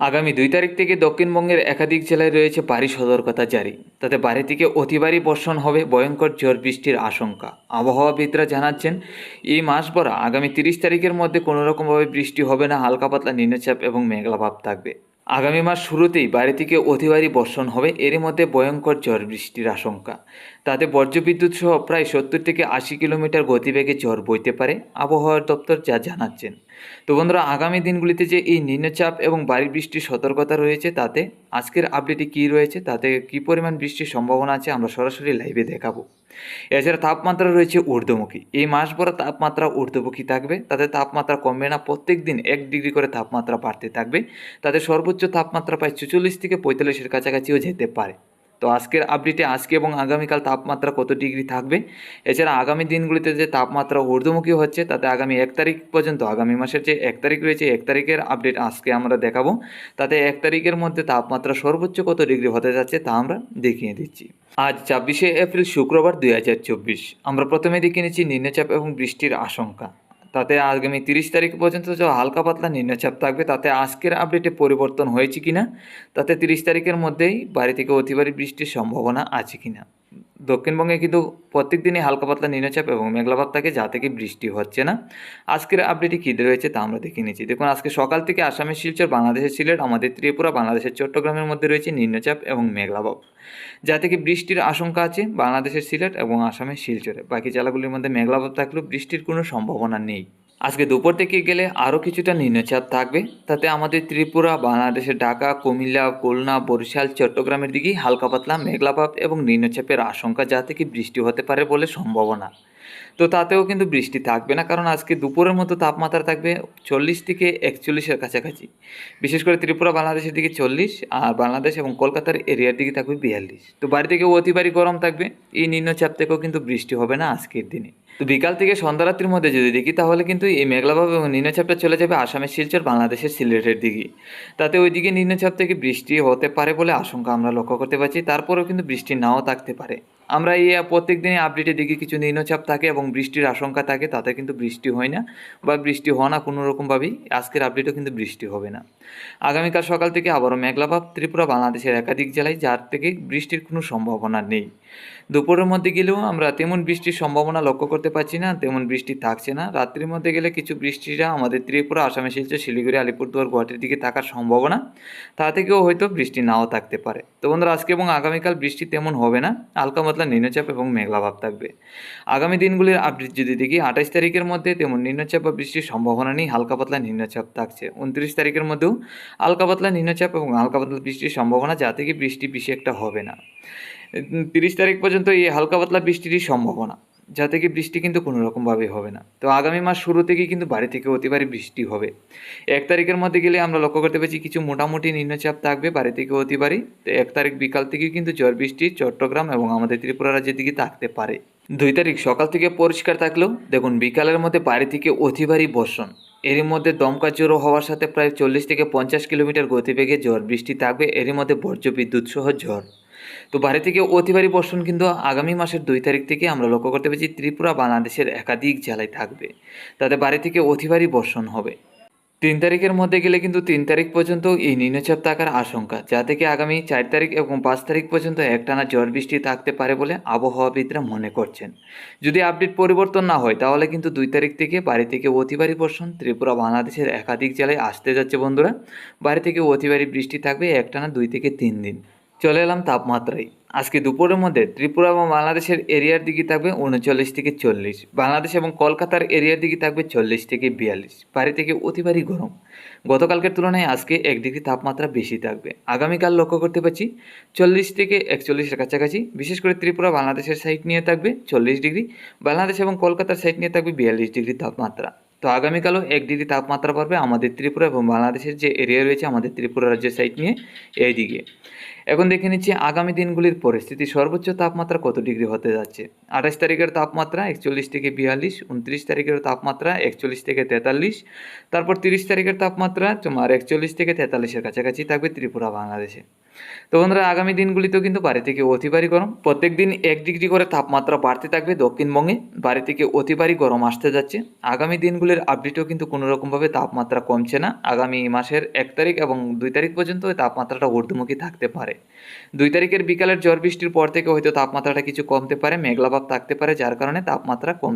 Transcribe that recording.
আগামী দুই তারিখ থেকে দক্ষিণবঙ্গের একাধিক জেলায় রয়েছে ভারী সতর্কতা জারি। তাতে বাড়ি থেকে অতি বর্ষণ হবে, ভয়ঙ্কর ঝড় বৃষ্টির আশঙ্কা। আবহাওয়াবিদরা জানাচ্ছেন, এই মাস ভর আগামী তিরিশ তারিখের মধ্যে কোনো রকমভাবে বৃষ্টি হবে না হালকা পাতলা নিম্নচাপ এবং মেঘলা ভাব থাকবে। আগামী মাস শুরুতেই বাড়ি থেকে অতি ভারী বর্ষণ হবে, এরই মধ্যে ভয়ঙ্কর ঝড় বৃষ্টির আশঙ্কা। তাতে বজ্রবিদ্যুৎ সহ প্রায় সত্তর থেকে আশি কিলোমিটার গতিবেগে ঝড় বইতে পারে আবহাওয়া দপ্তর যা জানাচ্ছেন। তো বন্ধুরা, আগামী দিনগুলিতে যে এই নিম্নচাপ এবং ভারী বৃষ্টির সতর্কতা রয়েছে, তাতে আজকের আপডেটে কী রয়েছে, তাতে কী পরিমাণ বৃষ্টির সম্ভাবনা আছে, আমরা সরাসরি লাইভে দেখাবো। এছাড়া তাপমাত্রা রয়েছে ঊর্ধ্বমুখী। এই মাস ভরা তাপমাত্রা ঊর্ধ্বমুখী থাকবে, তাতে তাপমাত্রা কমবে না, প্রত্যেক দিন এক ডিগ্রি করে তাপমাত্রা বাড়তে থাকবে। তাতে সর্বোচ্চ তাপমাত্রা প্রায় চুচল্লিশ থেকে পঁয়তাল্লিশের কাছাকাছিও যেতে পারে। তো আজকের আপডেটে আজকে এবং আগামীকাল তাপমাত্রা কত ডিগ্রি থাকবে? এছাড়া আগামী দিনগুলিতে যে তাপমাত্রা ঊর্ধ্বমুখী হচ্ছে, তাতে আগামী এক তারিখ পর্যন্ত, আগামী মাসের যে এক তারিখ রয়েছে, এক তারিখের আপডেট আজকে আমরা দেখাবো। তাতে এক তারিখের মধ্যে তাপমাত্রা সর্বোচ্চ কত ডিগ্রি হতে যাচ্ছে তা আমরা দেখিয়ে দিচ্ছি। আজ ছাব্বিশে এপ্রিল, শুক্রবার দুই হাজার চব্বিশ। আমরা প্রথমে দেখে নিচ্ছি নিম্নচাপ এবং বৃষ্টির আশঙ্কা। তাতে আগামী তিরিশ তারিখ পর্যন্ত যে হালকা পাতলা নিম্নচাপ থাকবে, তাতে আজকের আপডেটে পরিবর্তন হয়েছে কিনা, তাতে তিরিশ তারিখের মধ্যেই বাড়ি থেকে অতিবারী বৃষ্টির সম্ভাবনা আছে কিনা। দক্ষিণবঙ্গে কিন্তু প্রত্যেক দিনই হালকা পাতলা নিম্নচাপ এবং মেঘলাভাব থাকে যা থেকে বৃষ্টি হচ্ছে না। আজকের আপডেটে কী রয়েছে তা আমরা দেখে নিচ্ছি। দেখুন, আজকে সকাল থেকে আসামের শিলচর, বাংলাদেশের সিলেট, আমাদের ত্রিপুরা, বাংলাদেশের চট্টগ্রামের মধ্যে রয়েছে নিম্নচাপ এবং মেঘলাভাব যা থেকে বৃষ্টির আশঙ্কা আছে বাংলাদেশের সিলেট এবং আসামের শিলচরে। বাকি জেলাগুলির মধ্যে মেঘলাভাব থাকলেও বৃষ্টির কোনো সম্ভাবনা নেই। আজকে দুপুর থেকে গেলে আরও কিছুটা নিম্নচাপ থাকবে। তাতে আমাদের ত্রিপুরা, বাংলাদেশের ঢাকা, কুমিল্লা, খুলনা, বরিশাল, চট্টগ্রামের দিকেই হালকা পাতলা মেঘলাভাব এবং নিম্নচাপের আশঙ্কা যা থেকে বৃষ্টি হতে পারে বলে সম্ভাবনা। তো তাতেও কিন্তু বৃষ্টি থাকবে না, কারণ আজকে দুপুরের মতো তাপমাত্রা থাকবে চল্লিশ থেকে একচল্লিশের কাছাকাছি। বিশেষ করে ত্রিপুরা, বাংলাদেশের দিকে চল্লিশ, আর বাংলাদেশ এবং কলকাতার এরিয়ার দিকে থাকবে বিয়াল্লিশ। তো বাড়ি থেকে অতি ভারী গরম থাকবে, এই নিম্নচাপ থেকেও কিন্তু বৃষ্টি হবে না আজকের দিনে। তো বিকাল থেকে সন্ধ্যারাত্রির মধ্যে যদি দেখি, তাহলে কিন্তু এই মেঘলাভাব এবং নিম্নচাপটা চলে যাবে আসামের শিলচর বাংলাদেশের সিলেটের দিকে। তাতে ওই দিকে নিম্নচাপ থেকে বৃষ্টি হতে পারে বলে আশঙ্কা আমরা লক্ষ্য করতে পারছি। তারপরেও কিন্তু বৃষ্টি নাও থাকতে পারে। আমরা এই প্রত্যেক দিনে আপডেটে দেখি কিছু নিম্নচাপ থাকে এবং বৃষ্টির আশঙ্কা থাকে, তাতে কিন্তু বৃষ্টি হয় না বা বৃষ্টি হয় না কোনো রকমভাবেই আজকের আপডেটেও কিন্তু বৃষ্টি হবে না। আগামীকাল সকাল থেকে আবারও মেঘলাভাব। ত্রিপুরা, বাংলাদেশের একাধিক জেলায় যার থেকে বৃষ্টির কোনো সম্ভাবনা নেই। দুপুরের মধ্যে গেলেও আমরা তেমন বৃষ্টির সম্ভাবনা লক্ষ্য করতে পারছি না, তেমন বৃষ্টি থাকছে না। রাত্রির মধ্যে গেলে কিছু বৃষ্টিটা আমাদের ত্রিপুরা, আসামে শিলচর, শিলিগুড়ি, আলিপুরদুয়ার, গুয়াহাটির দিকে থাকার সম্ভাবনা। তা থেকেও হয়তো বৃষ্টি নাও থাকতে পারে। তো বন্ধুরা, আজকে এবং আগামীকাল বৃষ্টি তেমন হবে না। হালকা মাতলা নিম্নচাপ এবং মেঘলাভাব থাকবে। আগামী দিনগুলির আপডেট যদি দেখি, আঠাশ তারিখের মধ্যে তেমন নিম্নচাপ বা বৃষ্টির সম্ভাবনা নেই, হালকা পাতলা নিম্নচাপ থাকছে। উনত্রিশ তারিখের মধ্যেও হালকা পাতলা নিম্নচাপ এবং হালকা পাতলা বৃষ্টির সম্ভাবনা, যা থেকে বৃষ্টি বেশি একটা হবে না। তিরিশ তারিখ পর্যন্ত এই হালকা পাতলা বৃষ্টিরই সম্ভাবনা। যা থেকে বৃষ্টি কিন্তু কোনো রকমভাবে হবে না। তো আগামী মাস শুরু থেকেই কিন্তু বাড়ি থেকে অতিবারে বৃষ্টি হবে। এক তারিখের মধ্যে গেলে আমরা লক্ষ্য করতে পারছি কিছু মোটামুটি নিম্নচাপ থাকবে বাড়ি থেকে অতিবারই। তো এক তারিখ বিকাল থেকে কিন্তু ঝড় বৃষ্টি চট্টগ্রাম এবং আমাদের ত্রিপুরা রাজ্যের দিকে থাকতে পারে। দুই তারিখ সকাল থেকে পরিষ্কার থাকলেও দেখুন বিকালের মধ্যে বাড়ি থেকে অতিবারই বর্ষণ। এরই মধ্যে দমকা জোরো হওয়ার সাথে প্রায় চল্লিশ থেকে পঞ্চাশ কিলোমিটার গতিবেগে ঝড় বৃষ্টি থাকবে। এরই মধ্যে বর্জ্য বিদ্যুৎ সহ ঝড়। তো বাড়ি থেকে অতি ভারী বর্ষণ কিন্তু আগামী মাসের দুই তারিখ থেকে আমরা লক্ষ্য করতে পারছি ত্রিপুরা বাংলাদেশের একাধিক জেলায় থাকবে। তাতে বাড়ি থেকে অতি ভারী বর্ষণ হবে। তিন তারিখের মধ্যে গেলে কিন্তু তিন তারিখ পর্যন্ত এই নিম্নচাপ থাকার আশঙ্কা, যা থেকে আগামী চার তারিখ এবং পাঁচ তারিখ পর্যন্ত একটানা ঝড় বৃষ্টি থাকতে পারে বলে আবহাওয়াবিদরা মনে করছেন। যদি আপডেট পরিবর্তন না হয়, তাহলে কিন্তু দুই তারিখ থেকে বাড়ি থেকে অতিবারী বর্ষণ ত্রিপুরা বাংলাদেশের একাধিক জেলায় আসতে যাচ্ছে বন্ধুরা। বাড়ি থেকে অতিবারী বৃষ্টি থাকবে একটানা দুই থেকে তিন দিন। চলে এলাম তাপমাত্রায়। আজকে দুপুরের মধ্যে ত্রিপুরা এবং বাংলাদেশের এরিয়ার দিকে থাকবে উনচল্লিশ থেকে চল্লিশ। বাংলাদেশ এবং কলকাতার এরিয়ার দিকে থাকবে চল্লিশ থেকে বিয়াল্লিশ। বাড়ি থেকে অতিবারই গরম। গতকালকের তুলনায় আজকে এক ডিগ্রি তাপমাত্রা বেশি থাকবে। আগামীকাল লক্ষ্য করতে পারছি চল্লিশ থেকে একচল্লিশের কাছাকাছি। বিশেষ করে ত্রিপুরা বাংলাদেশের সাইড নিয়ে থাকবে চল্লিশ ডিগ্রি। বাংলাদেশ এবং কলকাতার সাইড নিয়ে থাকবে বিয়াল্লিশ ডিগ্রি তাপমাত্রা। তো আগামীকালও এক ডিগ্রি তাপমাত্রা বাড়বে আমাদের ত্রিপুরা এবং বাংলাদেশের যে এরিয়া রয়েছে আমাদের ত্রিপুরা রাজ্যের সাইড নিয়ে এই দিকে। এখন দেখে নিচ্ছি আগামী দিনগুলির পরিস্থিতি। সর্বোচ্চ তাপমাত্রা কত ডিগ্রি হতে যাচ্ছে? আঠাশ তারিখের তাপমাত্রা একচল্লিশ থেকে বিয়াল্লিশ, উনত্রিশ তারিখের তাপমাত্রা একচল্লিশ থেকে তেতাল্লিশ, তারপর তিরিশ তারিখের তাপমাত্রা তোমার একচল্লিশ থেকে তেতাল্লিশের কাছাকাছি থাকবে ত্রিপুরা, বাংলাদেশে। তো বন্ধুরা, আগামী দিনগুলিতেও কিন্তু বাড়ি থেকে অতি ভারী গরম। প্রত্যেক দিন এক ডিগ্রি করে তাপমাত্রা বাড়তে থাকবে দক্ষিণবঙ্গে। বাড়ি থেকে অতি ভারী গরম আসতে যাচ্ছে। আগামী দিনগুলির আপডেটেও কিন্তু কোনো রকমভাবে তাপমাত্রা কমছে না। আগামী মাসের এক তারিখ এবং দুই তারিখ পর্যন্ত ওই তাপমাত্রাটা ঊর্ধ্বমুখী থাকতে পারে। দুই তারিখের বিকালের ঝড় বৃষ্টির পর থেকে হয়তো তাপমাত্রাটা কিছু কমতে পারে মেঘলাভাব থাকতে পারে, যার কারণে তাপমাত্রা কম